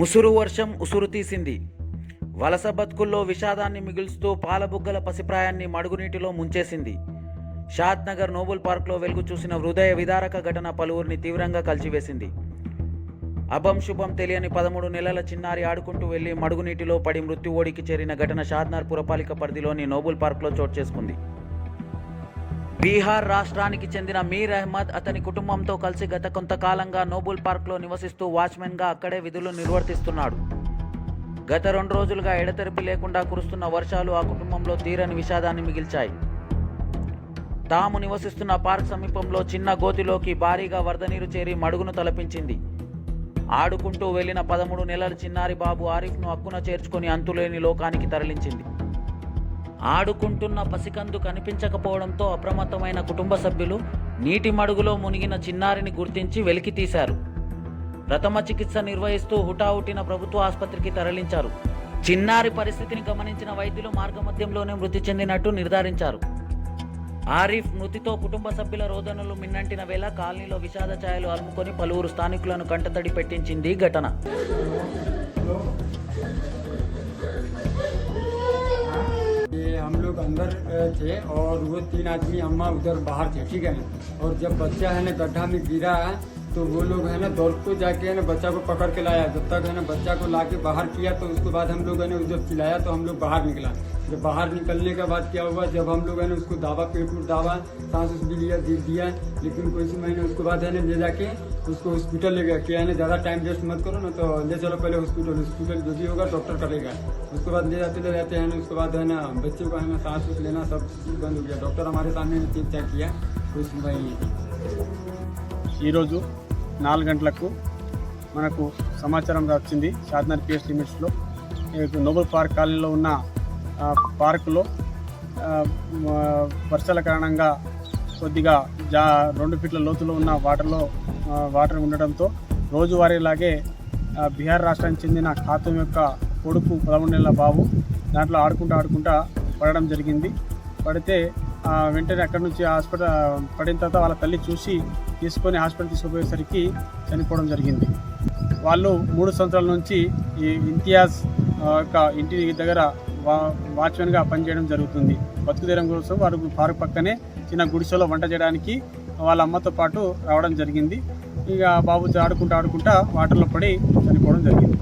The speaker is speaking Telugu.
ముసురు వర్షం ఉసురు తీసింది. వలస బతుకుల్లో విషాదాన్ని మిగుల్స్తూ పాలబుగ్గల పసిప్రాయాన్ని మడుగునీటిలో ముంచేసింది. షాద్ నగర్ నోబుల్ పార్క్లో వెలుగు చూసిన హృదయ విదారక ఘటన పలువురిని తీవ్రంగా కలిచివేసింది. అభం శుభం తెలియని పదమూడు నెలల చిన్నారి ఆడుకుంటూ వెళ్ళి మడుగునీటిలో పడి మృత్యు ఓడికి చేరిన ఘటన షాద్నార్ పురపాలిక పరిధిలోని నోబుల్ పార్క్లో చోటు చేసుకుంది. బీహార్ రాష్ట్రానికి చెందిన మీర్ అహ్మద్ అతని కుటుంబంతో కలిసి గత కొంతకాలంగా నోబుల్ పార్క్లో నివసిస్తూ వాచ్మెన్గా అక్కడే విధులు నిర్వర్తిస్తున్నాడు. గత రెండు రోజులుగా ఎడతెరిపి లేకుండా కురుస్తున్న వర్షాలు ఆ కుటుంబంలో తీరని విషాదాన్ని మిగిల్చాయి. తాము నివసిస్తున్న పార్క్ సమీపంలో చిన్న గోతిలోకి భారీగా వరద నీరు చేరి మడుగును తలపించింది. ఆడుకుంటూ వెళ్ళిన పదమూడు నెలల చిన్నారి బాబు ఆరిఫ్ను అక్కున చేర్చుకొని అంతులేని లోకానికి తరలించింది. ఆడుకుంటున్న పసికందు కనిపించకపోవడంతో అప్రమత్తమైన కుటుంబ సభ్యులు నీటి మడుగులో మునిగిన చిన్నారిని గుర్తించి వెలికి తీశారు. ప్రథమ చికిత్స నిర్వహిస్తూ హుటాహుటిన ప్రభుత్వ ఆసుపత్రికి తరలించారు. చిన్నారి పరిస్థితిని గమనించిన వైద్యులు మార్గమధ్యంలోనే మృతి చెందినట్టు నిర్ధారించారు. ఆరిఫ్ మృతితో కుటుంబ సభ్యుల రోదనలు మిన్నంటిన వేళ కాలనీలో విషాద ఛాయలు అలుముకొని పలువురు స్థానికులను కంటతడి పెట్టించింది ఈ ఘటన. अ, थे और वो तीन आदमी अम्मा उधर बाहर थे ठीक है ना? और जब बच्चा है ना गड्ढा में गिरा तो वो लोग है ना दौड़ को जाके है ना बच्चा को पकड़ के लाया। जब तक है ना बच्चा को ला के बाहर किया तो उसके बाद हम लोग है ना जब चिल्लाया तो हम लोग बाहर निकला। जब बाहर निकलने के बाद क्या हुआ, जब हम लोग है ना उसको दावा, पेट में दावा, सांस उस भी लिया, दे दिया, लेकिन कुछ महीने उसके बाद है ना ले जाके उसको हॉस्पिटल ले गया कि है ना ज़्यादा टाइम वेस्ट मत करो ना तो ले चलो पहले हॉस्पिटल हॉस्पिटल जो भी होगा डॉक्टर करेगा। उसके बाद ले जाते ले जाते हैं उसके बाद है ना बच्चे को है ना सांस उस लेना सब बंद हो गया। डॉक्टर हमारे सामने चेक किया सुनवाई नहीं ఈరోజు నాలుగు గంటలకు మనకు సమాచారం వచ్చింది షాద్నర్ పిఎస్ లిమిట్స్లో. ఈ నోబెల్ పార్క్ కాలనీలో ఉన్న పార్కులో వర్షాల కారణంగా కొద్దిగా జా రెండు ఫీట్ల లోతులో ఉన్న వాటర్లో వాటర్ ఉండడంతో రోజువారీలాగే బీహార్ రాష్ట్రానికి చెందిన ఖాతం యొక్క కొడుకు పదమూడు నెలల బాబు దాంట్లో ఆడుకుంటూ ఆడుకుంటా పడడం జరిగింది. పడితే వెంటనే అక్కడి నుంచి హాస్పిటల్ పడిన తర్వాత వాళ్ళ తల్లి చూసి తీసుకొని హాస్పిటల్ తీసుకుపోయేసరికి చనిపోవడం జరిగింది. వాళ్ళు మూడు సంవత్సరాల నుంచి ఈ ఇంతియాజ్ యొక్క ఇంటి దగ్గర వా వాచ్మెన్గా పనిచేయడం జరుగుతుంది. బతుకుదేరం కోసం వారు పార్క్ పక్కనే చిన్న గుడిసెలో వంట చేయడానికి వాళ్ళ అమ్మతో పాటు రావడం జరిగింది. ఇక బాబు ఆడుకుంటూ ఆడుకుంటా వాటర్లో పడి చనిపోవడం జరిగింది.